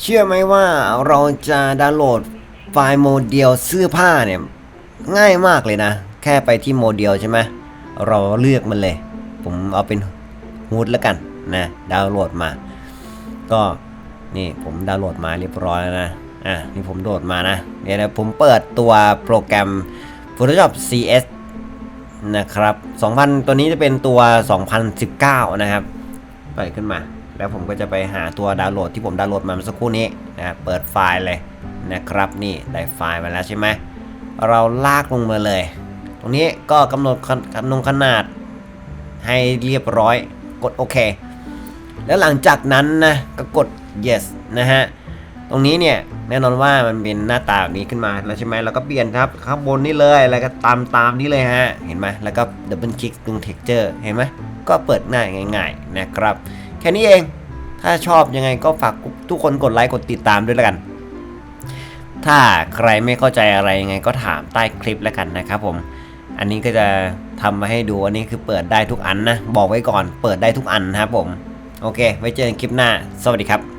เชื่อไหมว่าเราจะดาวน์โหลดไฟล์โมเดลเสื้อผ้าเนี่ย ง่ายมากเลยนะ แค่ไปที่โมเดลใช่ไหมเราเลือกมันเลย ผมเอาเป็นฮูดแล้วกันนะดาวน์โหลดมา ก็นี่ผมดาวน์โหลดมาเรียบร้อยแล้วนะอะนี่ผมโหลดมานะเดี๋ยวนะผมเปิดตัวโปรแกรม Photoshop CS นะครับ 2,000 ตัวนี้จะเป็นตัว 2019 นะครับ เปิดขึ้นมา แล้วผมก็จะไปหาตัวดาวน์โหลดที่ผมดาวน์โหลดมาเมื่อสักครู่นี้นะครับเปิดไฟล์เลยนะครับนี่ได้ไฟล์มาแล้วใช่ไหมเราลากลงมาเลย ตรงนี้ก็กำหนดขนขนงขนาดให้เรียบร้อยกดโอเค แล้วหลังจากนั้นนะก็กด yes นะฮะตรงนี้เนี่ยแน่นอนว่ามันเป็นหน้าตาแบบนี้ขึ้นมาแล้วใช่ไหมเราก็เปลี่ยนครับข้างบนนี่เลยแล้วก็ตามตามนี้เลยฮะเห็นไหมแล้วก็ดับเบิลคลิกตรง texture เห็นไหมก็เปิดง่ายง่าย ๆนะครับ แค่นี้เอง ถ้าชอบยังไงก็ฝากทุกคนกดไลค์กดติดตามด้วยแล้วกัน ถ้าใครไม่เข้าใจอะไรยังไงก็ถามใต้คลิปแล้วกันนะครับผม อันนี้ก็จะทำมาให้ดูอันนี้คือเปิดได้ทุกอันนะ บอกไว้ก่อน เปิดได้ทุกอันนะครับผม โอเค ไว้เจอกันคลิปหน้า สวัสดีครับ